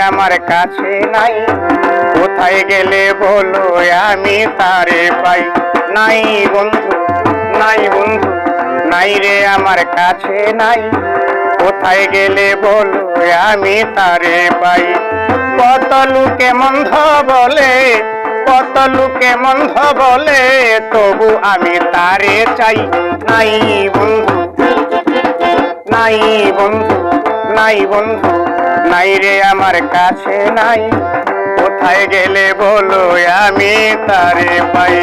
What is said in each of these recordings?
আমার কাছে নাই। কোথায় গেলে বলো, আমি তারে পাই। নাই বন্ধু নাই বন্ধু, নাই রে আমার কাছে নাই। কোথায় গেলে বলো, আমি তারে পাই। কত লোকে মন্ধ বলে, কত লোকে মন্ধ বলে, তবু আমি তারে চাই। নাই বন্ধু নাই বন্ধু। নাই বন্ধু নাই রে আমার কাছে নাই। কোথায় গেলে বলো আমি তারে পাই?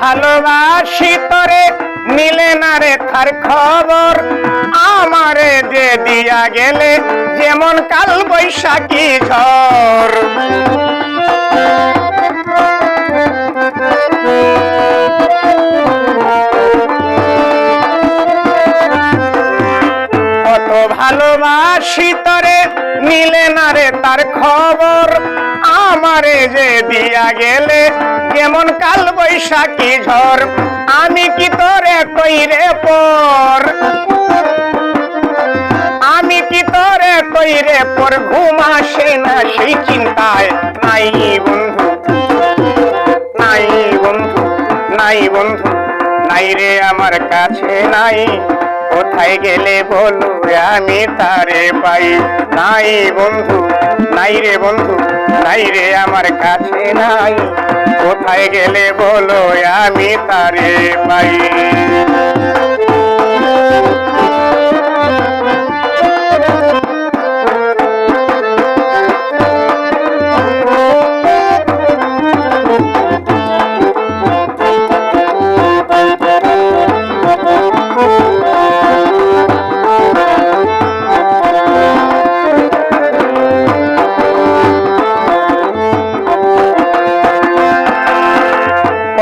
ভালোবাসি তরে, মিলে না রে তার খবর। আমারে যে দিয়া গেলে, যেমন কাল বৈশাখী ঝড়। কত ভালোবাসি তরে, মিলে না রে তার খবর। আমারে যে দিয়া গেলে যেমন কাল বৈশাখী ঝড়? আমি কি তোরে কইরে পর? আমি কি তোরে কইরে পর? ঘুম আসে না সেই চিন্তায়। নাই বন্ধু নাই বন্ধু নাই বন্ধু, নাই রে আমার কাছে নাই। কোথায় গেলে বলো আমি তারে পাই? নাই বন্ধু, নাই রে বন্ধু, নাই রে আমার কাছে নাই। কোথায় গেলে বলো আমি তারে পাই।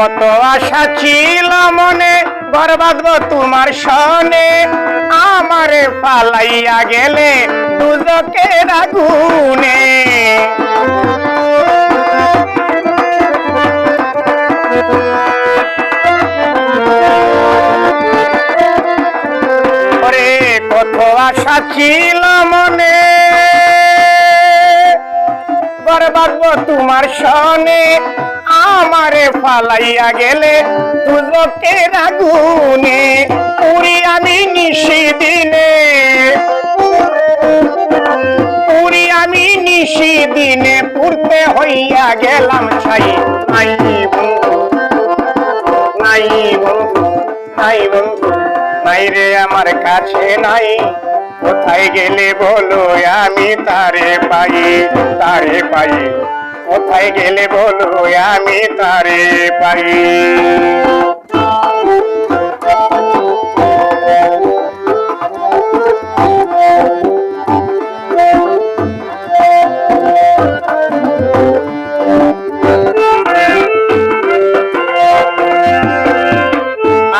কত আশা ছিল মনে, ঘর বাঁধব তোমার সনে। আমারে পালাইয়া গেলে দুজকের আগুনে। কত আশা ছিল মনে বরবাদ তোমার সনে। ফালাইয়া গেলে দুজকে আগুনে পুরি আমি নিশি দিনে। পুরি আমি নিশি দিনে পুরতে হইয়া গেলাম ছাই। নাই বন্ধু নাই বন্ধু নাই বন্ধু, নাই রে আমার কাছে নাই। কোথায় গেলে বলো, আমি তারে পাই তারে পাই। কোথায় গেলে বলো আমি তারে পাই।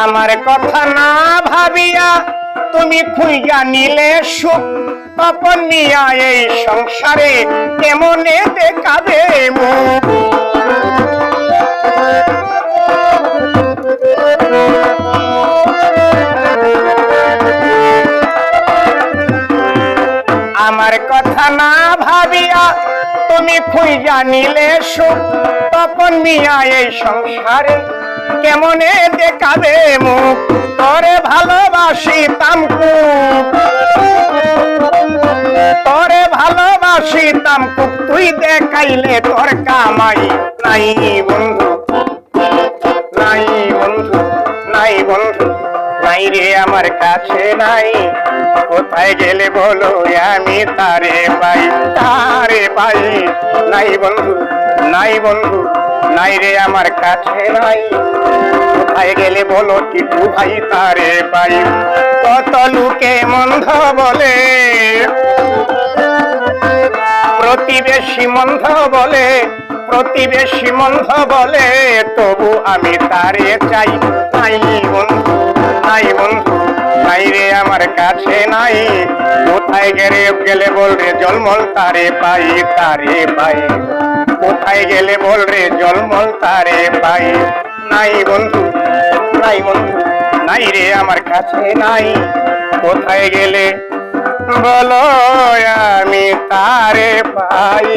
আমার কথা না ভাবিয়া তুমি খুইয়া নিলে সুখ। তপন নিয়া এই সংসারে কেমনে দেখাবে আমার কথা না ভাবিয়া তুমি খুঁজা নিলে সুখ। তখন মিয়া এই সংসারে কেমনে দেখাবে মুখ? তোরে ভালোবাসি তামকুক তামকুক তুই দেখাইলে তোর কামাই নাই বন্ধু। নাই বন্ধু নাই বন্ধু, নাই রে আমার কাছে নাই। কোথায় গেলে বলো আমি তারে পাই তারে পাই। নাই বন্ধু নাই বন্ধু, নাই রে আমার কাছে নাই। কোথায় গেলে বলো টিটু ভাই তারে পাই। কত লোকে মন্ধ বলে প্রতিবেশী মন্ধ বলে, প্রতিবেশী মন্ধ বলে, তবু আমি তারে চাই, নাই বন্ধু নাই বন্ধু নাই রে আমার কাছে নাই। কোথায় গেলে গেলে বল রে জলমল তারে পাই তারে পাই। কোথায় গেলে বল রে জলমল তারে পাই। নাই বন্ধু নাই বন্ধু, নাই রে আমার কাছে নাই। কোথায় গেলে বলো আমি তারে পাই